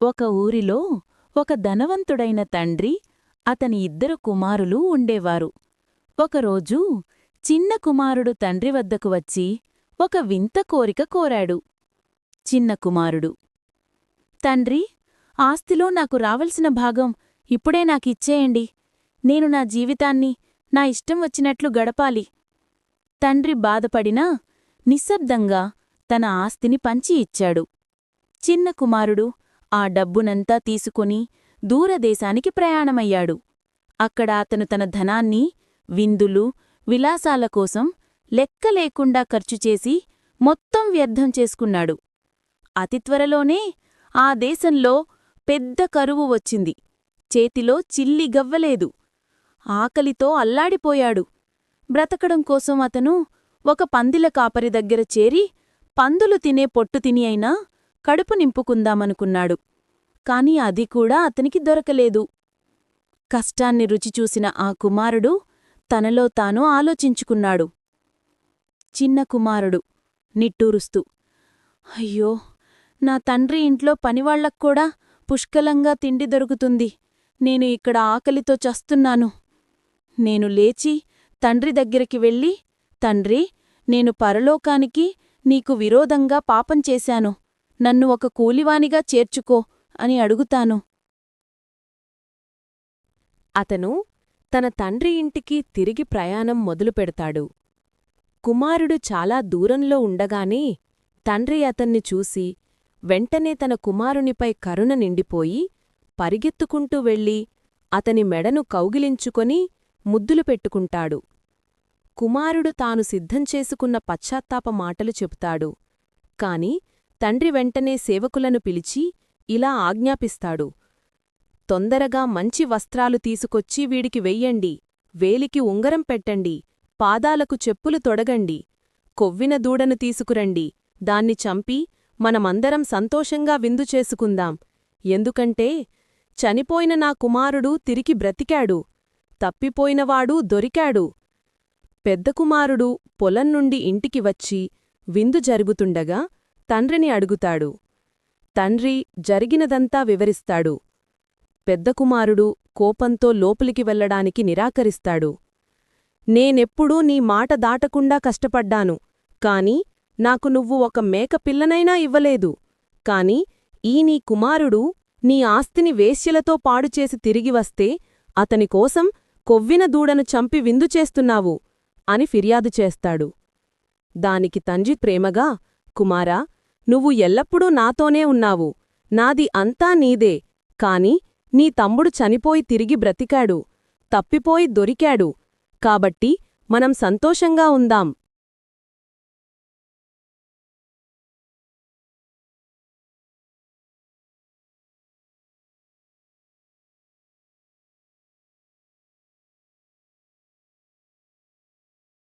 ఒక ఊరిలో ఒక ధనవంతుడైన తండ్రి అతని ఇద్దరు కుమారులు ఉండేవారు. ఒకరోజు చిన్న కుమారుడు తండ్రి వద్దకు వచ్చి ఒక వింత కోరిక కోరాడు. చిన్న కుమారుడు తండ్రి ఆస్తిలో నాకు రావలసిన భాగం ఇప్పుడే నాకిచ్చేయండి. నేను నా జీవితాన్ని నా ఇష్టం వచ్చినట్లు గడపాలి తండ్రి బాధపడినా నిశ్శబ్దంగా తన ఆస్తిని పంచి ఇచ్చాడు. చిన్న కుమారుడు ఆ డబ్బునంతా తీసుకొని దూరదేశానికి ప్రయాణమయ్యాడు. అక్కడ అతను తన ధనాన్ని విందులు విలాసాల కోసం లెక్క లేకుండా ఖర్చుచేసి మొత్తం వ్యర్థం చేసుకున్నాడు. అతి త్వరలోనే ఆ దేశంలో పెద్ద కరువు వచ్చింది. చేతిలో చిల్లి గవ్వలేదు. ఆకలితో అల్లాడిపోయాడు. బ్రతకడం కోసం అతను ఒక పందిల కాపరి దగ్గర చేరి పందులు తినే పొట్టు తిని అయినా కడుపు నింపుకుందామనుకున్నాడు. కాని అది కూడా అతనికి దొరకలేదు. కష్టాన్ని రుచిచూసిన ఆ కుమారుడు తనలో తాను ఆలోచించుకున్నాడు. చిన్న కుమారుడు నిట్టూరుస్తూ అయ్యో నా తండ్రి ఇంట్లో పనివాళ్ళక్కూడా పుష్కలంగా తిండి దొరుకుతుంది. నేను ఇక్కడ ఆకలితో చస్తున్నాను. నేను లేచి తండ్రి దగ్గరికి వెళ్ళి తండ్రి నేను పరలోకానికి నీకు విరోధంగా పాపం చేశాను. నన్ను ఒక కూలివానిగా చేర్చుకో అని అడుగుతాను. అతను తన తండ్రి ఇంటికి తిరిగి ప్రయాణం మొదలుపెడతాడు కుమారుడు చాలా దూరంలో ఉండగానే తండ్రి అతన్ని చూసి వెంటనే తన కుమారునిపై కరుణ నిండిపోయి పరిగెత్తుకుంటూ వెళ్ళి అతని మెడను కౌగిలించుకొని ముద్దులు పెట్టుకుంటాడు. కుమారుడు తాను సిద్ధంచేసుకున్న పశ్చాత్తాప మాటలు చెబుతాడు. కాని తండ్రి వెంటనే సేవకులను పిలిచి ఇలా ఆజ్ఞాపిస్తాడు. తొందరగా మంచి వస్త్రాలు తీసుకొచ్చి వీడికి వెయ్యండి. వేలికి ఉంగరం పెట్టండి. పాదాలకు చెప్పులు తొడగండి. కొవ్విన దూడను తీసుకురండి. దాన్ని చంపి మనమందరం సంతోషంగా విందు చేసుకుందాం. ఎందుకంటే చనిపోయిన నా కుమారుడు తిరిగి బ్రతికాడు. తప్పిపోయినవాడు దొరికాడు. పెద్ద కుమారుడు పొలం నుండి ఇంటికి వచ్చి విందు జరుగుతుండగా తండ్రిని అడుగుతాడు. తండ్రి జరిగినదంతా వివరిస్తాడు. పెద్ద కుమారుడు కోపంతో లోపలికి వెళ్ళడానికి నిరాకరిస్తాడు. నేనెప్పుడూ నీ మాట దాటకుండా కష్టపడ్డాను కాని నాకు నువ్వు ఒక మేకపిల్లనైనా ఇవ్వలేదు. కాని ఈ నీ కుమారుడు నీ ఆస్తిని వేశ్యలతో పాడుచేసి తిరిగివస్తే అతనికోసం కొవ్విన దూడను చంపి విందు చేస్తున్నావు అని ఫిర్యాదు చేస్తాడు. దానికి తండ్రి ప్రేమగా కుమారా నువ్వు ఎల్లప్పుడూ నాతోనే ఉన్నావు. నాది అంతా నీదే. కాని నీ తమ్ముడు చనిపోయి తిరిగి బ్రతికాడు. తప్పిపోయి దొరికాడు. కాబట్టి మనం సంతోషంగా ఉందాం.